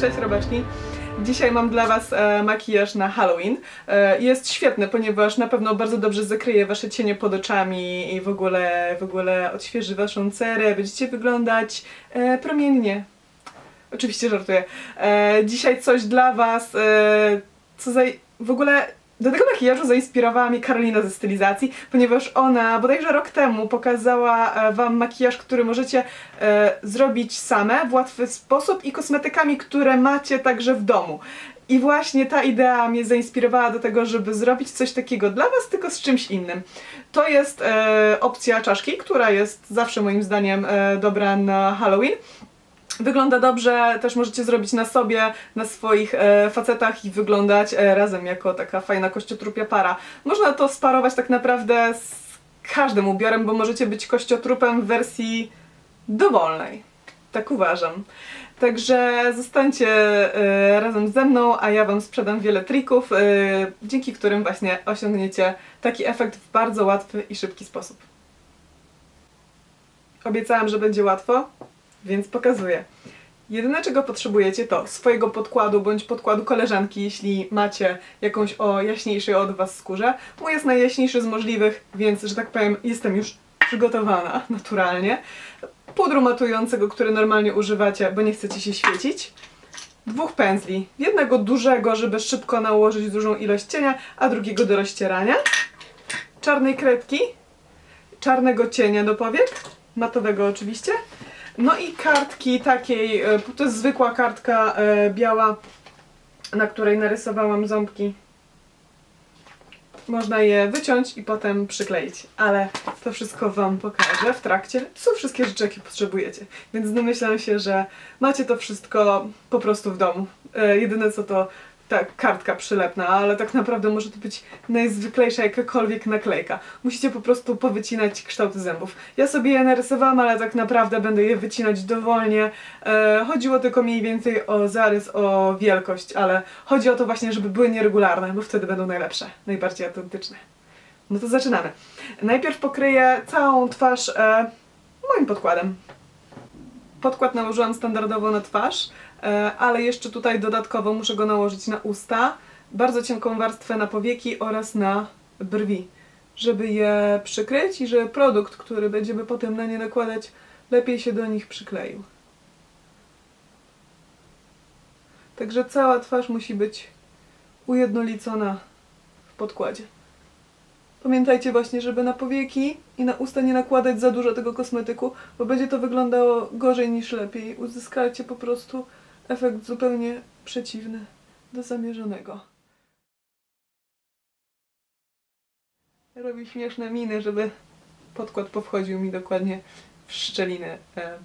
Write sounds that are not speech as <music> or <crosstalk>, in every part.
Cześć robaczki. Dzisiaj mam dla Was e, makijaż na Halloween. E, jest świetny, ponieważ na pewno bardzo dobrze zakryje Wasze cienie pod oczami i w ogóle, w ogóle odświeży Waszą cerę. Będziecie wyglądać e, promiennie. Oczywiście żartuję. E, dzisiaj coś dla Was, e, co za... w ogóle do tego makijażu zainspirowała mnie Karolina ze stylizacji, ponieważ ona bodajże rok temu pokazała e, Wam makijaż, który możecie e, zrobić same w łatwy sposób i kosmetykami, które macie także w domu. I właśnie ta idea mnie zainspirowała do tego, żeby zrobić coś takiego dla Was, tylko z czymś innym. To jest e, opcja czaszki, która jest zawsze moim zdaniem e, dobra na Halloween. Wygląda dobrze, też możecie zrobić na sobie, na swoich e, facetach i wyglądać e, razem jako taka fajna kościotrupia para. Można to sparować tak naprawdę z każdym ubiorem, bo możecie być kościotrupem w wersji dowolnej. Tak uważam. Także zostańcie e, razem ze mną, a ja Wam sprzedam wiele trików, e, dzięki którym właśnie osiągniecie taki efekt w bardzo łatwy i szybki sposób. Obiecałam, że będzie łatwo, więc pokazuję. Jedyne czego potrzebujecie to swojego podkładu bądź podkładu koleżanki, jeśli macie jakąś o jaśniejszej od Was skórze. Mój jest najjaśniejszy z możliwych, więc, że tak powiem, jestem już przygotowana <laughs> naturalnie. Pudru matującego, który normalnie używacie, bo nie chcecie się świecić. Dwóch pędzli. Jednego dużego, żeby szybko nałożyć dużą ilość cienia, a drugiego do rozcierania. Czarnej kredki. Czarnego cienia do powiek. Matowego oczywiście. No i kartki takiej, e, to jest zwykła kartka e, biała, na której narysowałam ząbki. Można je wyciąć i potem przykleić, ale to wszystko Wam pokażę w trakcie. To są wszystkie rzeczy, jakie potrzebujecie, więc domyślam się, że macie to wszystko po prostu w domu. E, jedyne co to ta kartka przylepna, ale tak naprawdę może to być najzwyklejsza jakakolwiek naklejka. Musicie po prostu powycinać kształty zębów. Ja sobie je narysowałam, ale tak naprawdę będę je wycinać dowolnie. E, chodziło tylko mniej więcej o zarys, o wielkość, ale chodzi o to właśnie, żeby były nieregularne, bo wtedy będą najlepsze, najbardziej autentyczne. No to zaczynamy. Najpierw pokryję całą twarz e, moim podkładem. Podkład nałożyłam standardowo na twarz, ale jeszcze tutaj dodatkowo muszę go nałożyć na usta, bardzo cienką warstwę na powieki oraz na brwi, żeby je przykryć i żeby produkt, który będziemy potem na nie nakładać, lepiej się do nich przykleił. Także cała twarz musi być ujednolicona w podkładzie. Pamiętajcie właśnie, żeby na powieki i na usta nie nakładać za dużo tego kosmetyku, bo będzie to wyglądało gorzej niż lepiej. Uzyskacie po prostu efekt zupełnie przeciwny do zamierzonego. Robię śmieszne miny, żeby podkład powchodził mi dokładnie w szczeliny e,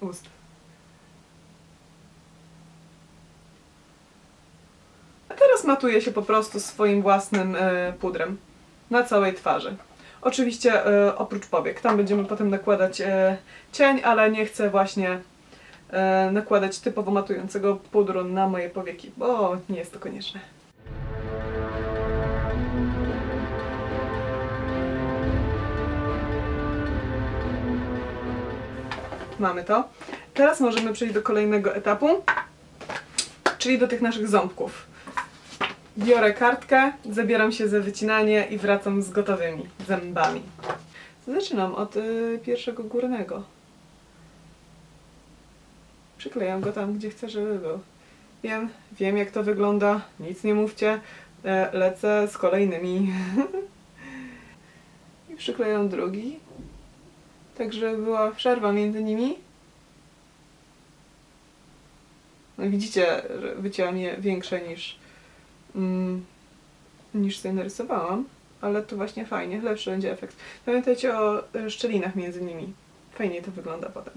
ust. A teraz matuję się po prostu swoim własnym e, pudrem na całej twarzy. Oczywiście e, oprócz powiek. Tam będziemy potem nakładać e, cień, ale nie chcę właśnie nakładać typowo matującego pudru na moje powieki, bo nie jest to konieczne. Mamy to. Teraz możemy przejść do kolejnego etapu, czyli do tych naszych ząbków. Biorę kartkę, zabieram się za wycinanie i wracam z gotowymi zębami. Zaczynam od y, pierwszego górnego. Przyklejam go tam, gdzie chcę, żeby był. Wiem, wiem jak to wygląda, nic nie mówcie. E, lecę z kolejnymi. <laughs> I przyklejam drugi. Tak, żeby była przerwa między nimi. No widzicie, że wycięłam je większe niż mm, niż sobie narysowałam, ale to właśnie fajnie, lepszy będzie efekt. Pamiętajcie o e, szczelinach między nimi. Fajnie to wygląda potem.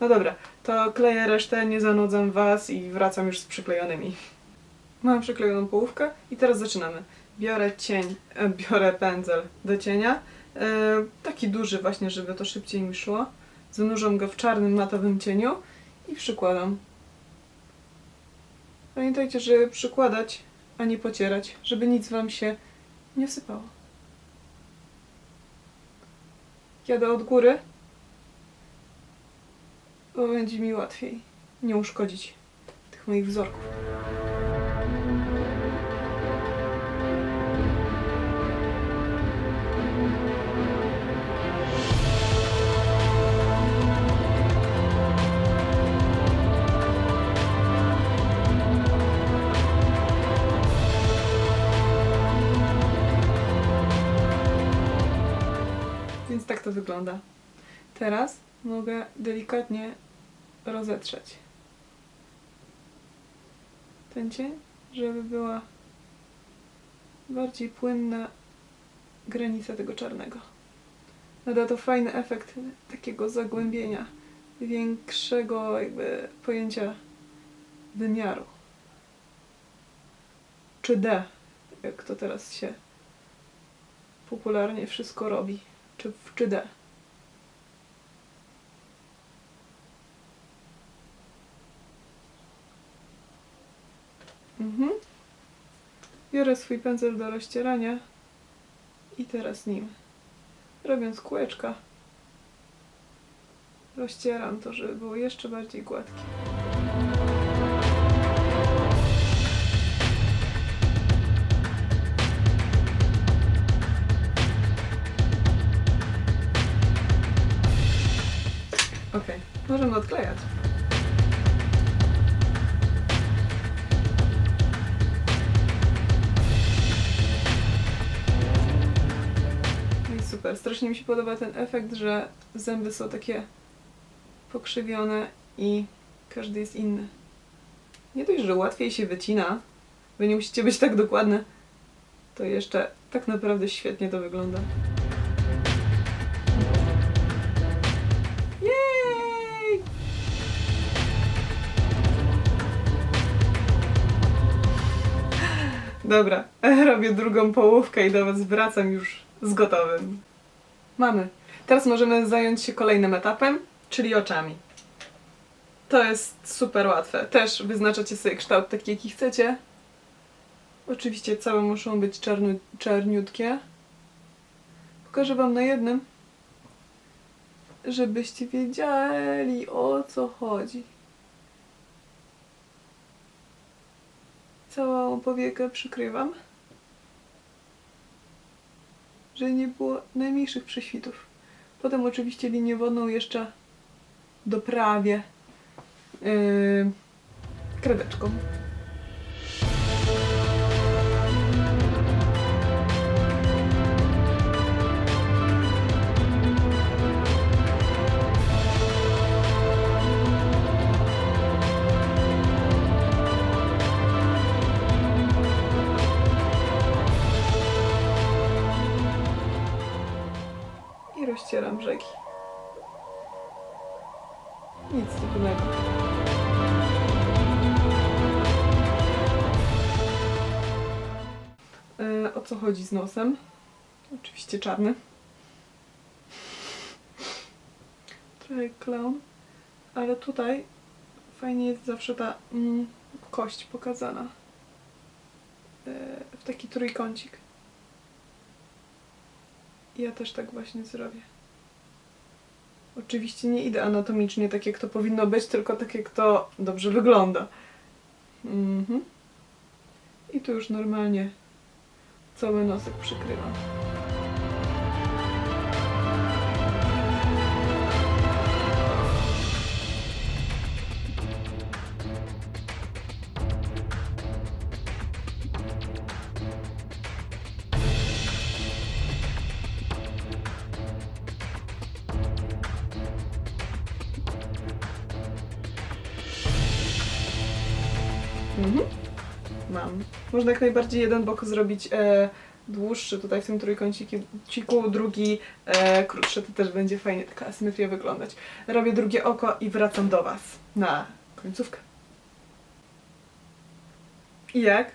No dobra, to kleję resztę, nie zanudzam Was i wracam już z przyklejonymi. Mam przyklejoną połówkę i teraz zaczynamy. Biorę cień, e, biorę pędzel do cienia, e, taki duży właśnie, żeby to szybciej mi szło. Zanurzam go w czarnym matowym cieniu i przykładam. Pamiętajcie, żeby przykładać a nie pocierać, żeby nic Wam się nie sypało. Jadę od góry, bo będzie mi łatwiej nie uszkodzić tych moich wzorków. Więc tak to wygląda. Teraz mogę delikatnie rozetrzeć ten cień, żeby była bardziej płynna granica tego czarnego. Nada to fajny efekt takiego zagłębienia, większego jakby pojęcia wymiaru. Czy D, jak to teraz się popularnie wszystko robi. Czy w czy D. Mhm. Biorę swój pędzel do rozcierania i teraz nim, robiąc kółeczka, rozcieram to, żeby było jeszcze bardziej gładkie. Okej, możemy odklejać. Super. Strasznie mi się podoba ten efekt, że zęby są takie pokrzywione i każdy jest inny. Nie dość, że łatwiej się wycina, wy nie musicie być tak dokładne, to jeszcze tak naprawdę świetnie to wygląda. Jej! Dobra, <laughs> robię drugą połówkę i do Was wracam już z gotowym. Mamy. Teraz możemy zająć się kolejnym etapem, czyli oczami. To jest super łatwe. Też wyznaczacie sobie kształt taki, jaki chcecie. Oczywiście całe muszą być czarnu, czarniutkie. Pokażę Wam na jednym, żebyście wiedzieli o co chodzi. Całą powiekę przykrywam, żeby nie było najmniejszych prześwitów. Potem oczywiście linię wodną jeszcze doprawię yy, kredeczką. I rozcieram brzegi. Nic trudnego. E, o co chodzi z nosem? Oczywiście czarny. <laughs> Trochę clown, ale tutaj fajnie jest zawsze ta mm, kość pokazana e, w taki trójkącik. Ja też tak właśnie zrobię. Oczywiście nie idę anatomicznie tak jak to powinno być, tylko tak jak to dobrze wygląda. Mhm. I tu już normalnie cały nosek przykrywam. Mam. Można jak najbardziej jeden bok zrobić e, dłuższy tutaj w tym trójkąciku, drugi e, krótszy. To też będzie fajnie taka asymetria wyglądać. Robię drugie oko i wracam do Was na końcówkę. I jak?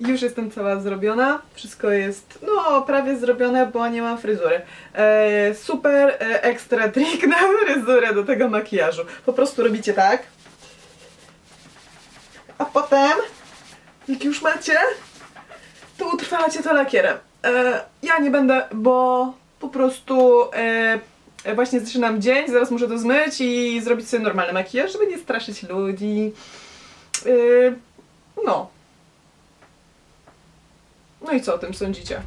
Już jestem cała zrobiona. Wszystko jest, no, prawie zrobione, bo nie mam fryzury. E, super e, ekstra trik na fryzurę do tego makijażu. Po prostu robicie tak. A potem, jak już macie, to utrwalacie to lakierem. E, ja nie będę, bo po prostu e, właśnie zaczynam dzień, zaraz muszę to zmyć i zrobić sobie normalny makijaż, żeby nie straszyć ludzi. Yy, no. No i co o tym sądzicie?